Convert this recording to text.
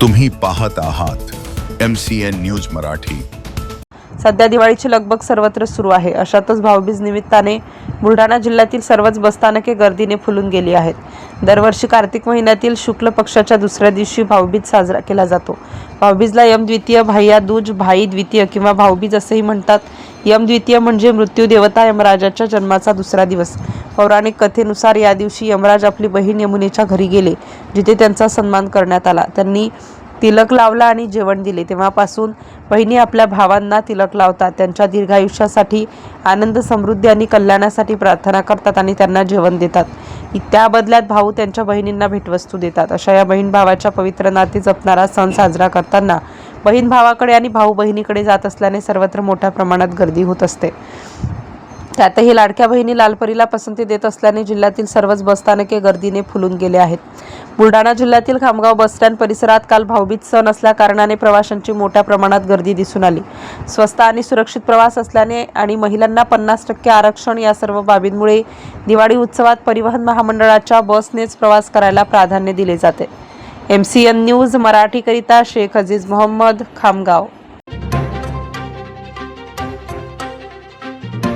तुम्ही पाहत आहात M C N news Marathi. सध्या दिवाळीची लगबग सर्वत्र सुरू आहे. अशातच भाऊबीज निमित्ताने बुलढाणा जिल्ह्यातील सर्वच बसस्थानके गर्दीने फुलून गेली आहेत. दरवर्षी कार्तिक महिन्यातील शुक्ल पक्षाच्या दुसऱ्या दिवशी भाऊबीज साजरा केला जातो. भाऊबीजला यम द्वितीय भाईया दूज भाई द्वितीय किंवा भाऊबीज असेही म्हणतात. यमद्वितीय म्हणजे मृत्यू देवता यमराजाच्या जन्माचा दुसरा दिवस. पौराणिक कथेनुसार या दिवशी यमराज आपली बहीण यमुनेच्या घरी गेले जिथे त्यांचा सन्मान करण्यात आला. त्यांनी तिलक लावला आणि जेवण दिले. तेव्हापासून बहिणी आपल्या भावांना तिलक लावतात. त्यांच्या दीर्घायुष्यासाठी आनंद समृद्धी आणि कल्याणासाठी प्रार्थना करतात आणि त्यांना जेवण देतात. त्या बदल्यात भाऊ त्यांच्या बहिणींना भेटवस्तू देतात. अशा या बहीण भावाच्या पवित्र नाते जपणारा सण साजरा करताना बहीण भावाकडे आणि भाऊ बहिणीकडे जात असल्याने सर्वत्र मोठ्या प्रमाणात गर्दी होत असते. त्यातही लाडक्या बहिणी लालपरीला पसंती देत असल्याने जिल्ह्यातील सर्वच बसस्थानके गर्दीने फुलून गेले आहेत. बुलढाणा जिल्ह्यातील खामगाव बसस्टँड परिसरात काल भाऊबीज सण असल्या कारणाने प्रवाशांची मोठ्या प्रमाणात गर्दी दिसून आली. स्वस्त आणि सुरक्षित प्रवास असल्याने आणि महिलांना पन्नास टक्के आरक्षण या सर्व बाबींमुळे दिवाळी उत्सवात परिवहन महामंडळाच्या बसनेच प्रवास करायला प्राधान्य दिले जाते. एम सी एन न्यूज मराठीकरिता शेख अजीज मोहम्मद खामगाव.